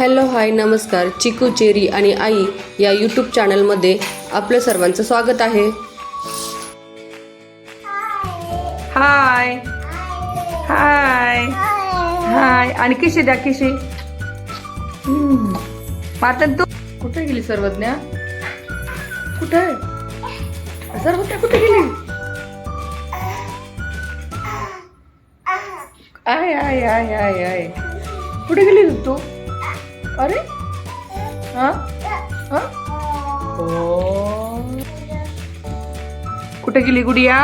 Hello hi नमस्कार. चिकू cherry आणि आई या यूट्यूब चॅनलमध्ये आपलं सर्वांचं स्वागत आहे. हाय. हाय. हाय. आणि किशी द्या किशी? पातन तू. कुठे गेली सर्वज्ञा? कुठे? सर्वज्ञा कुठे गेली? Eye eye eye eye eye. कुठे गेली तू? अरे? हा? हा? कुठे गेली गुडिया?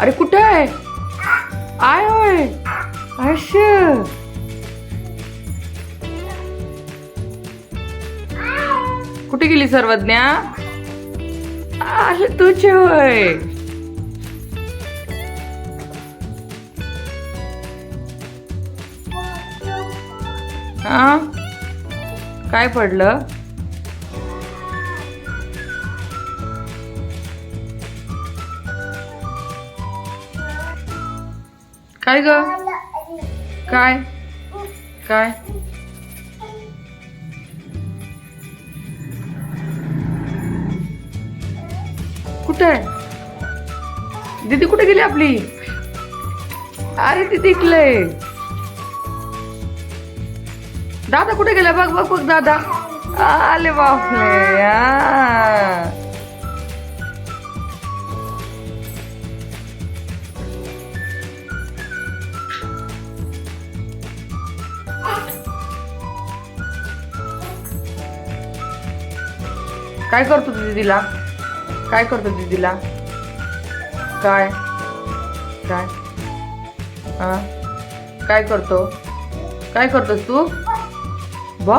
अरे कुठे आहे? आय होय. आश कुठे गेली सर्वज्ञा? आले तुझे होय. हा? काय पडलं? काय ग? काय? काय? कुठे? आहे दीदी कुठे गेली आपली? अरे ती दिखलंय दादा कुठे गेला? बघ बघ बघ दादा. आले बापले काय करतो तू दीदीला? काय करतो दीदीला? काय? काय? हा काय करतो? काय करतोस तू? बा?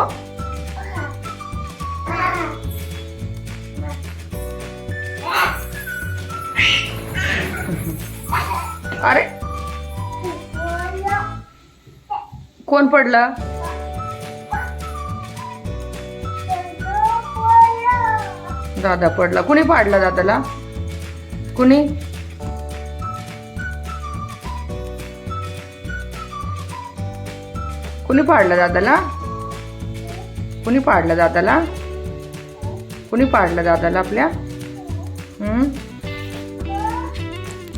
अरे! कोण पडलं? दादा पडला. कुणी पाडला दादाला? कुणी? कुणी पाडलं दादाला? कुणी पाडलं दादाला? कुणी पाडलं दादाला आपल्या?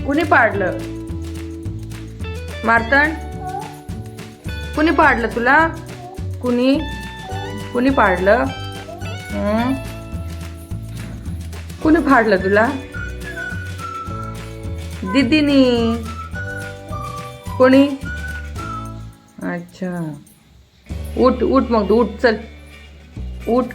कुणी पाडलं? मारतण? कुणी पाडलं तुला? कुणी? कुणी पाडलं? कुणी फाडलं तुला? दीदीनी. कोणी? अच्छा. उठ उठ मग तू उठ चल. उठ.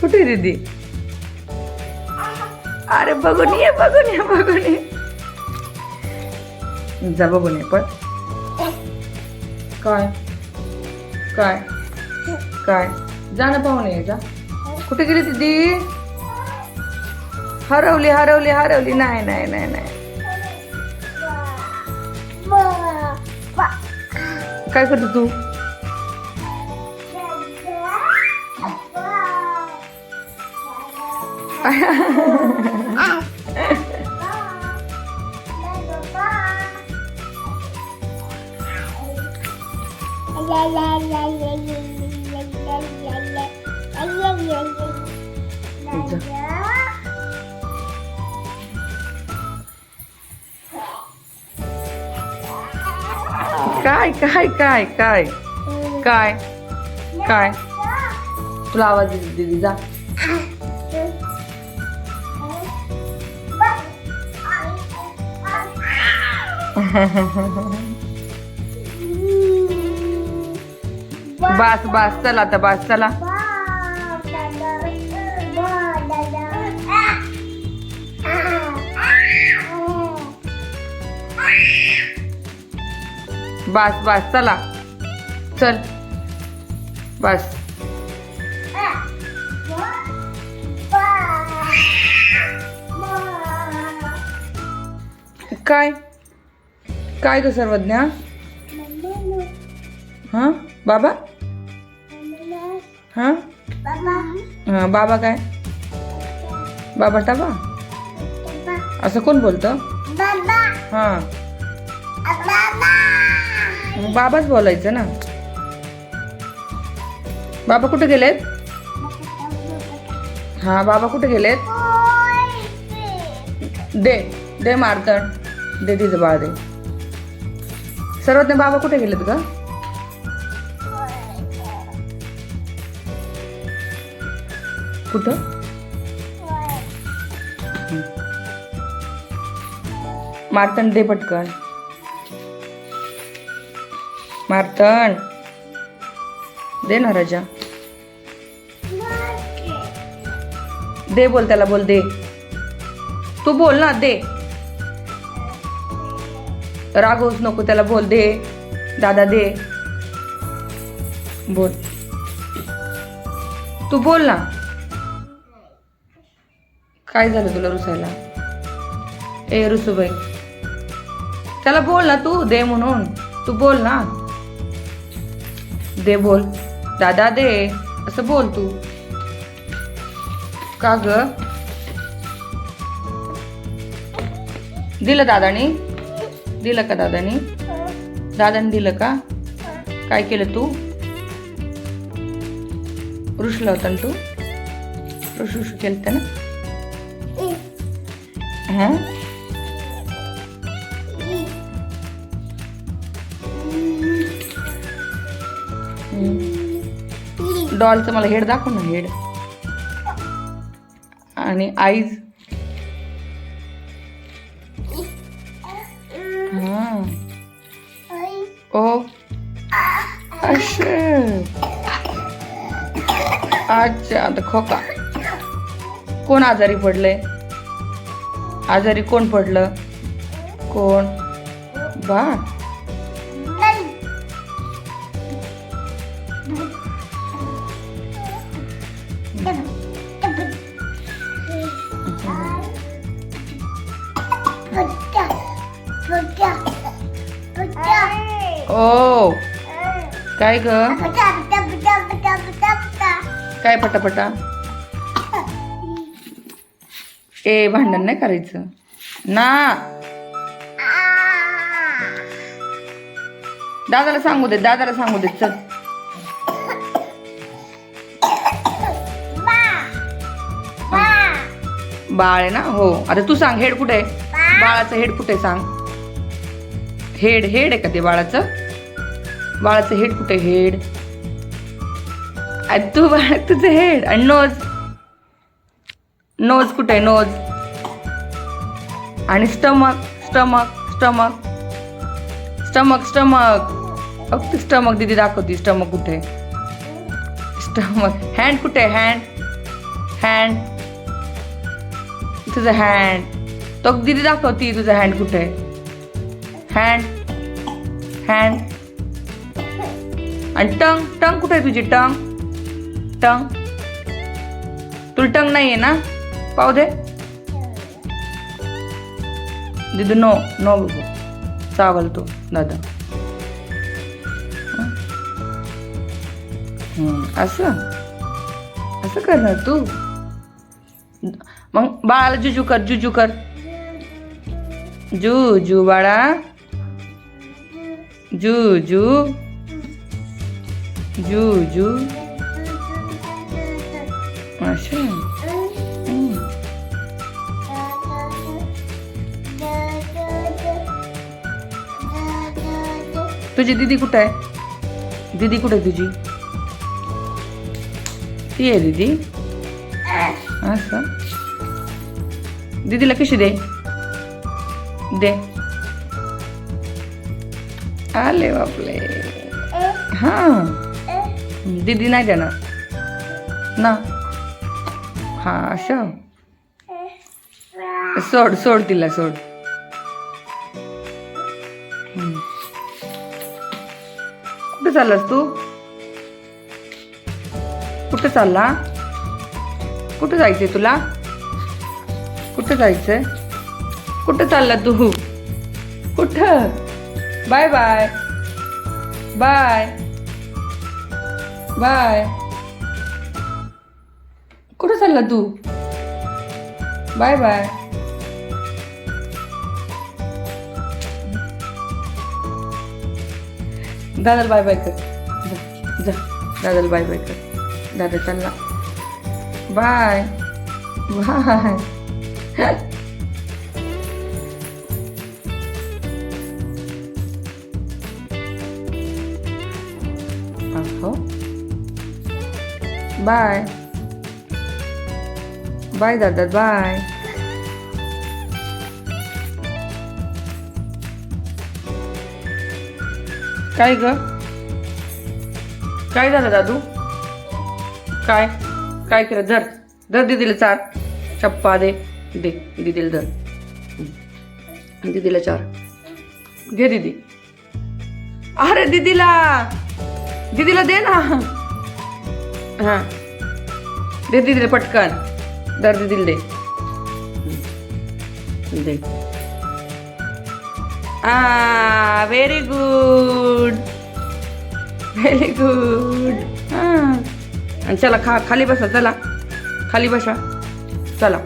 कुठे दीदी. अरे बघून ये बघून ये बघून ये. जा बघून ये पण काय? काय? काय? जा ना पाहून जा. कुठे गेली दीदी हरवली हरवली हरवली. नाही नाही नाही नाही. काय करतो तू? काय काय काय काय? काय? काय? तुला आवाज दीदी जा. बस बस चला आता बस चला. बस बस चला. चल. बस. काय? काय ग सर्वज्ञा? हां? बाबा? हां? हां बाबा काय? बाबा टाबा असं कोण बोलतं? हां. मग बाबाच बोलायचं ना. बाबा कुठे गेलेत? हा बाबा कुठे गेलेत? दे दे मारतण दे तिचं बाळ दे. सर्वात बाबा कुठे गेलेत ग? कुठं? मारतण दे पटकन. मारतण दे ना राजा. दे बोल त्याला बोल दे. तू बोल ना दे. रागवूच नको त्याला बोल दे. दादा दे. बोल. तू बोल ना. काय झालं तुला रुसायला? ए रुसूबाई त्याला बोल ना तू दे म्हणून. तू बोल ना. दे बोल. दादा दे. असं बोल तू. का ग? दिलं दादानी? दिलं का दादानी? दादानी दिलं का? काय केलं तू? रुसला होता ना तू? रुस रुस केलं ना हा? डॉलचं मला हेड दाखव ना हेड. आणि आईज. हा. ओ. अच्छा आता खोका. कोण आजारी पडलंय? आजारी कोण पडलं? कोण? बा. ओ. काय ग? काय पटापटा? ए भांडण नाही करायचं. ना. दादाला सांगू दे दादाला सांगू दे चल. बाळ आहे ना? हो. आता तू सांग हेड कुठे आहे? बाळाचं हेड कुठे आहे सांग. हेड हेड आहे का ते बाळाचं? बाळाचं हेड कुठे? हेड. तू बाळ तुझं हेड आणि नोज. नोज कुठे? आहे नोज. आणि stomach stomach stomach. Stomach stomach. फक्त स्टमक दिदी दाखवती स्टमक कुठे? स्टमक. हँड कुठे? आहे हँड. हँड. तुझं हँड. तो दिदी दाखवती तुझं हँड कुठे? हँड. हँड आणि टंग टंग कुठे आहे तुझी? टंग. टंग. तुला टंग नाही आहे ना? पाहू दे. दिदी नो नो बघू. चावल तो दादा. असं? असं करणार तू. मग बाळाला जुजू कर जुजू कर. जू जू बाळा. जुजू जू। जू असं तुझी दीदी कुठं आहे? दीदी कुठे आहे तुझी? ती आहे दीदी? असं. दीदीला कशी दे? दे. आले बापले. हा. दीदी नाही देणार. ना. हा असं? सोड सोड तिला सोड. कुठं कुठे चाललास तू? कुठे चालला? कुठे जायचंय तुला? कुठं जायचंय? कुठं चालला तू? कुठं? बाय बाय बाय बाय कुठं चालला तू? बाय बाय दादाला बाय बाय कर. जा, दादाला बाय बाय कर. दादा चालला. बाय बाय बाय बाय दादा बाय काय ग काय झालं दादू काय काय केलं धर धर दिदीला चार चप्पा दे दे दिदीला धर दिदीला चार घे दीदी अरे दीदीला दीदीला दे ना हां. दे दिले पटकन. दर दिल दे. दे. आ व्हेरी गुड व्हेरी गुड हां. आणि चला खा खाली बसा चला. खाली बसा. चला.